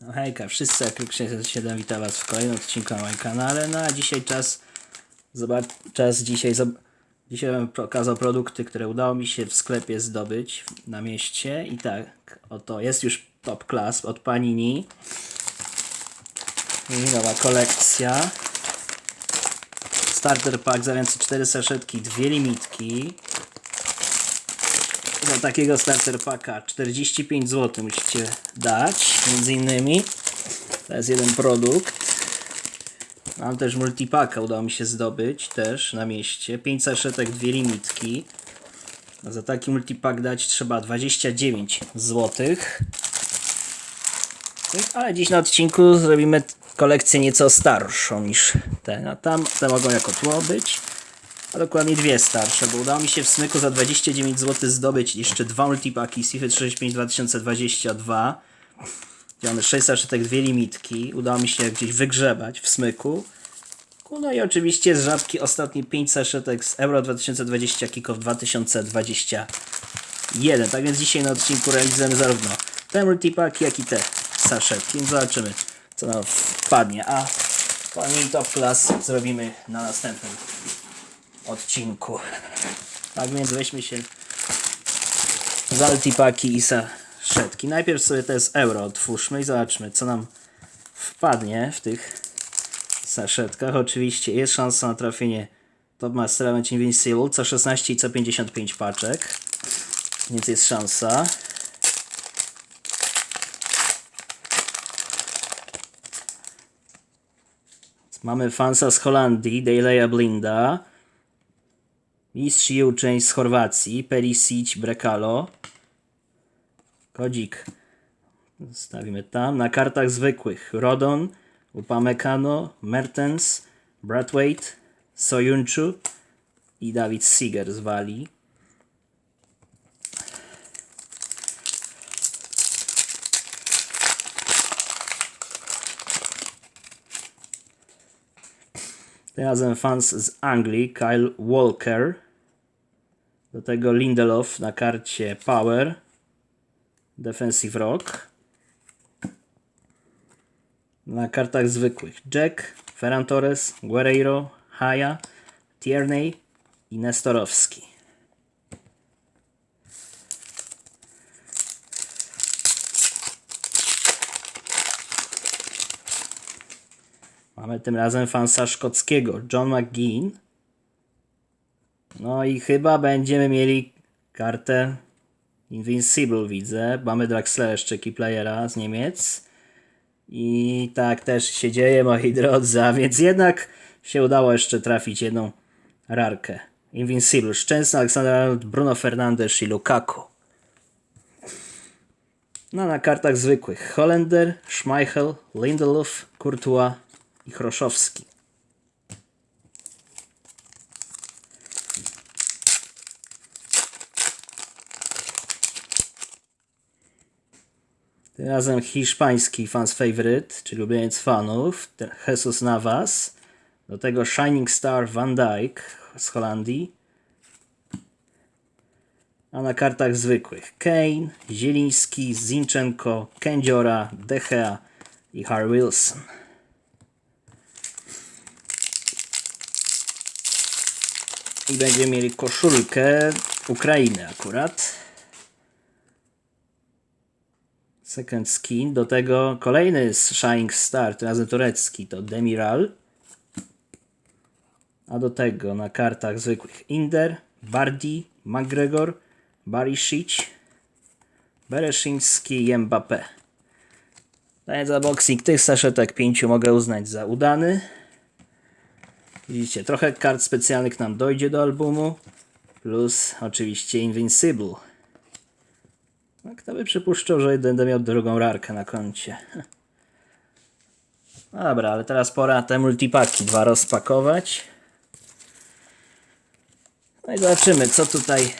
No hejka, wszyscy jak 607 witam was w kolejnym odcinku na moim kanale. No a dzisiaj czas, zobacz, czas dzisiaj, zob, dzisiaj bym pokazał produkty, które udało mi się w sklepie zdobyć na mieście. I tak, oto jest już top class od Panini. Nowa kolekcja. Starter pack zawierający 4 saszetki, dwie limitki. Za takiego starter packa 45 zł musicie dać, między innymi. To jest jeden produkt. Mam też multipaka, udało mi się zdobyć też na mieście. 5 saszetek, dwie limitki. Za taki multipak dać trzeba 29 zł. Ale dziś na odcinku zrobimy kolekcję nieco starszą niż ten. A tam te mogą jako tło być. A dokładnie dwie starsze, bo udało mi się w smyku za 29 zł zdobyć jeszcze dwa multipaki Sify 35 2022. Gdzie mamy 6 saszetek, dwie limitki. Udało mi się gdzieś wygrzebać w smyku. No i oczywiście z żabki ostatnie 5 saszetek z Euro 2020 Kickoff 2021. Tak więc dzisiaj na odcinku realizujemy zarówno te multipaki, jak i te saszetki. Więc zobaczymy co nam wpadnie. A Pani Top Class zrobimy na następnym odcinku. Tak więc weźmy się za multipaki i saszetki. Najpierw sobie te z euro otwórzmy i zobaczmy co nam wpadnie w tych saszetkach. Oczywiście jest szansa na trafienie Top Mastera będzie Invincible co 16 i co 55 paczek. Więc jest szansa. Mamy fansa z Holandii, Dejleja Blinda. Mistrz i uczeń z Chorwacji, Perisic Brekalo. Kodzik stawimy tam. Na kartach zwykłych Rodon, Upamecano, Mertens, Brathwaite, Soyuncu i Dawid Siger z Walii. Tym razem fans z Anglii, Kyle Walker. Do tego Lindelof na karcie Power. Defensive Rock. Na kartach zwykłych Jack, Ferran Torres, Guerreiro, Haya, Tierney i Nestorowski. Mamy tym razem fansa szkockiego, John McGinn. No i chyba będziemy mieli kartę Invincible, widzę. Mamy Draxler jeszcze playera z Niemiec. I tak też się dzieje, moi drodzy. A więc jednak się udało jeszcze trafić jedną rarkę. Invincible, Szczęsny, Aleksander Arnold, Bruno Fernandes i Lukaku. No na kartach zwykłych Holender, Schmeichel, Lindelof, Courtois i Chroszowski. Razem hiszpański fans favorite, czyli ulubieniec fanów, Jesus Navas. Do tego Shining Star Van Dijk z Holandii. A na kartach zwykłych Kane, Zieliński, Zinchenko, Kędziora, De Gea i Harry Wilson. I będziemy mieli koszulkę Ukrainy akurat. Second skin. Do tego kolejny z Shining Star, razem turecki, to Demiral. A do tego na kartach zwykłych Inder, Bardi, McGregor, Barisic, Bereszyński i Mbappé. Ten unboxing tych saszetek pięciu mogę uznać za udany. Widzicie, trochę kart specjalnych nam dojdzie do albumu. Plus oczywiście Invincible. Kto by przypuszczał, że będę miał drugą rarkę na koncie. Dobra, ale teraz pora te multipaki dwa rozpakować. No i zobaczymy, co tutaj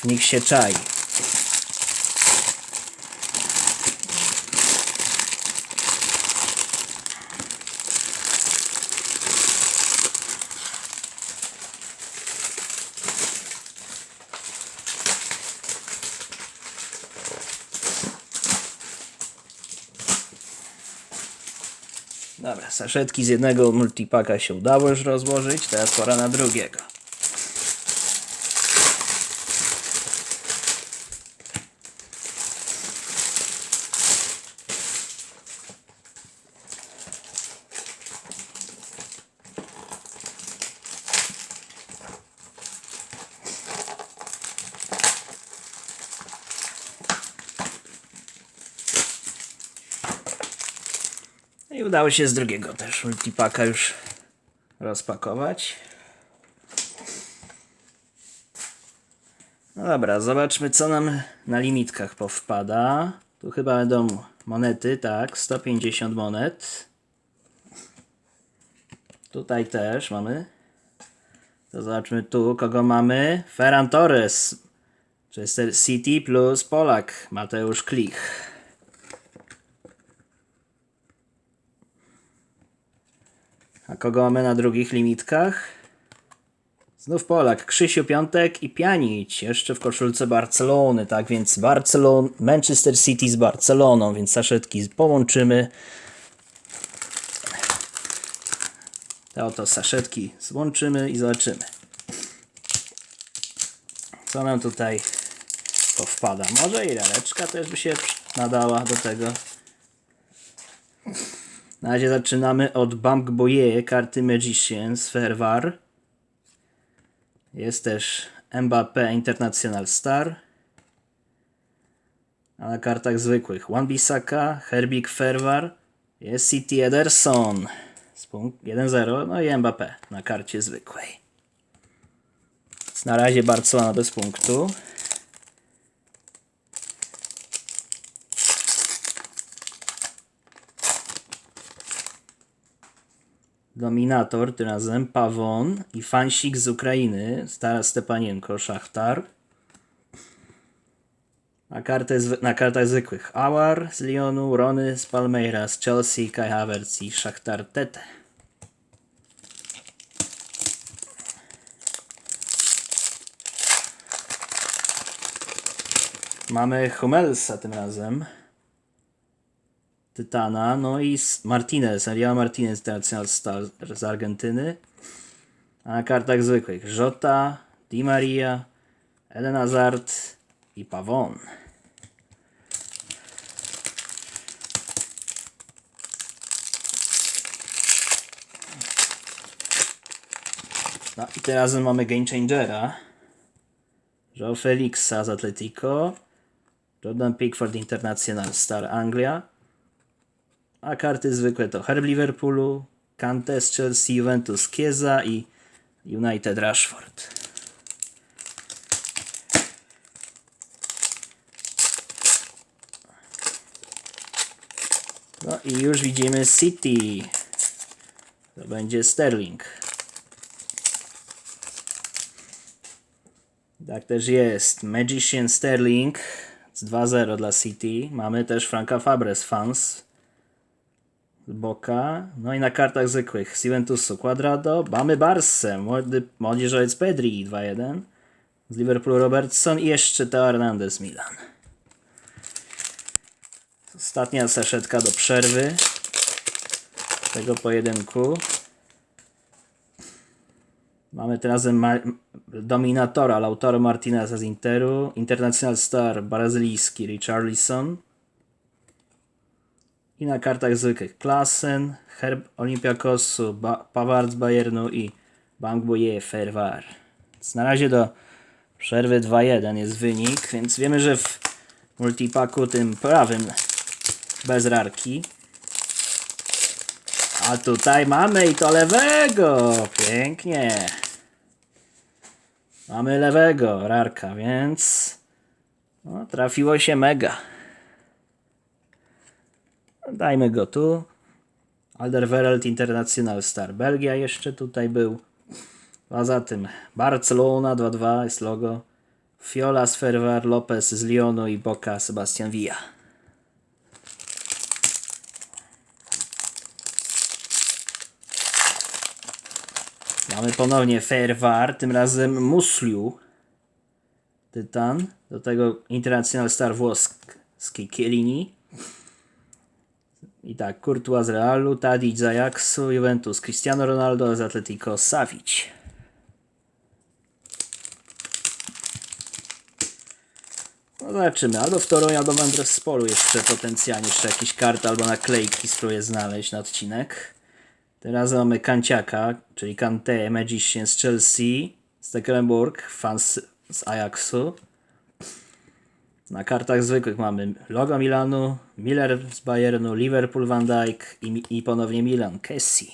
w nich się czai. Dobra, saszetki z jednego multipaka się udało już rozłożyć, teraz pora na drugiego. Udało się z drugiego też multipaka już rozpakować. No dobra, zobaczmy co nam na limitkach powpada. Tu chyba będą monety, tak, 150 monet. Tutaj też mamy. To zobaczmy tu, kogo mamy. Ferran Torres, Chester City plus Polak, Mateusz Klich. A kogo mamy na drugich limitkach? Znów Polak, Krzysiu Piątek i Pianić, jeszcze w koszulce Barcelony, tak więc Barcelon, Manchester City z Barceloną, więc saszetki połączymy. Te oto saszetki złączymy i zobaczymy. Co nam tutaj powpada? Może i laleczka też by się nadała do tego. Na razie zaczynamy od Bump Boye, karty Magician z Fervar. Jest też Mbappé International Star. A na kartach zwykłych Wan Bissaka, Herbik Fervar, jest City Ederson z punkt 1-0, no i Mbappé na karcie zwykłej. Na razie Barcelona bez punktu. Dominator, tym razem Pawon i Fansik z Ukrainy, Stara Stepanienko, Szachtar. Na, kartę, zwy- na kartach zwykłych Awar z Lyonu, Rony z Palmeiras, Chelsea, Kai Havertz i Szachtar Tete. Mamy Humelsa tym razem. Tytana, no i Martinez, Ariel Martinez International Star z Argentyny. A na kartach zwykłych Jota, Di Maria, Eden Hazard i Pavon. No i teraz mamy Game Changera. Joe Felixa z Atletico. Jordan Pickford International Star Anglia. A karty zwykłe to Herb Liverpoolu, Kante Chelsea, Juventus Chiesa i United Rashford. No i już widzimy City. To będzie Sterling. Tak też jest. Magician Sterling z 2-0 dla City. Mamy też Franka Fabres fans Boka. No i na kartach zwykłych z Quadrado. Mamy Barsę, młody, młodzieżowiec Pedri 2-1. Z Liverpoolu Robertson i jeszcze Teo Hernandez Milan. Ostatnia saszetka do przerwy tego pojedynku. Mamy ma- dominatora Lautaro Martineza z Interu, International Star brazylijski Richarlison i na kartach zwykłych Klassen, Herb Olympiakosu, ba- Pavard z Bayernu i Bank Boye Fervar. Więc na razie do przerwy 2-1 jest wynik, więc wiemy, że w multipaku tym prawym bez rarki. A tutaj mamy i to lewego. Pięknie. Mamy lewego rarka, więc no, trafiło się mega. Dajmy go tu. Alderweireld International Star Belgia jeszcze tutaj był. A za tym Barcelona 2-2 jest logo. Fiola Fervar, Lopez z Lyonu i Boca Sebastian Villa. Mamy ponownie Fervar, tym razem Musliu. Tytan. Do tego International Star włoski Chiellini. I tak, Courtois z Realu, Tadic z Ajaxu, Juventus, Cristiano Ronaldo z Atletico, Savic. No zobaczymy, albo w Toruń, albo w Andrespolu jeszcze potencjalnie, jeszcze jakieś karty albo naklejki spróbuję znaleźć na odcinek. Teraz mamy Kanciaka, czyli Kante, Magician z Chelsea, Stekelenburg, fans z Ajaxu. Na kartach zwykłych mamy logo Milanu, Miller z Bayernu, Liverpool Van Dijk i, i ponownie Milan, Kessi.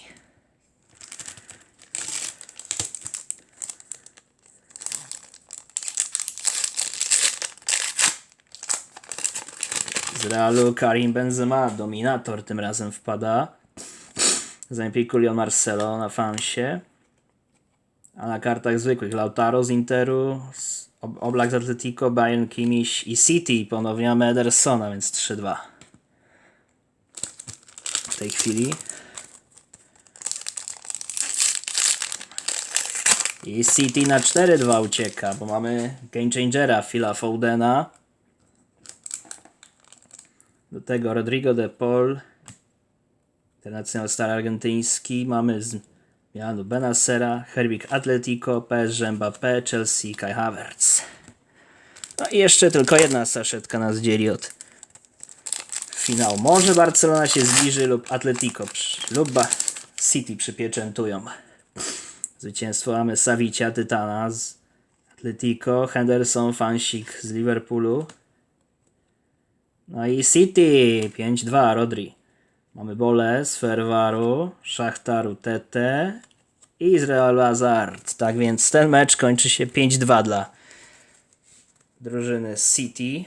Z Realu Karim Benzema, dominator tym razem wpada. Zajmie Leon Marcelo na fansie. A na kartach zwykłych Lautaro z Interu, z Oblak z Atletico, Bayern Kimiś i City. Ponownie mamy Edersona, więc 3-2. W tej chwili. I City na 4-2 ucieka, bo mamy Game Changera Phila Foudena. Do tego Rodrigo de Paul. Internacjonal Star Argentyński. Mamy Milanu Benacera, Herbik Atletico, PSG Mbappé, Chelsea, Kai Havertz. No i jeszcze tylko jedna saszetka nas dzieli od finału. Może Barcelona się zbliży lub Atletico lub City przypieczętują. Zwycięstwo mamy Savicia Tytana z Atletico, Henderson Fansik z Liverpoolu. No i City 5-2 Rodri. Mamy Bole z Ferwaru, Szachtaru TT i z Real Hazard. Tak więc ten mecz kończy się 5-2 dla drużyny City.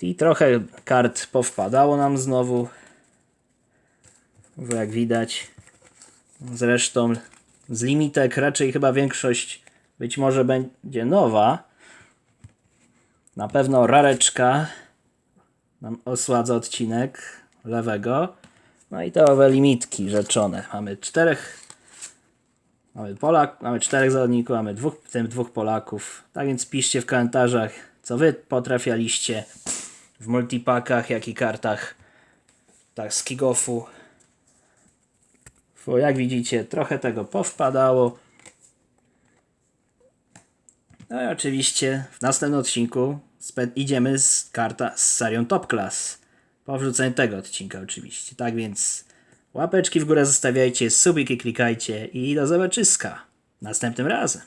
I trochę kart powpadało nam znowu. Bo jak widać. Zresztą z limitek raczej chyba większość być może będzie nowa. Na pewno rareczka nam osładza odcinek lewego. No i te owe limitki rzeczone. Mamy czterech. Mamy Polak, mamy czterech zawodników, mamy dwóch, w tym dwóch Polaków. Tak więc piszcie w komentarzach, co wy potrafialiście w multipakach, jak i kartach tak z kigoffu. Bo jak widzicie, trochę tego powpadało. No i oczywiście w następnym odcinku idziemy z karta z serią Top Class. Po wrzuceniu tego odcinka oczywiście. Tak więc łapeczki w górę zostawiajcie, subiki klikajcie i do zobaczyska następnym razem.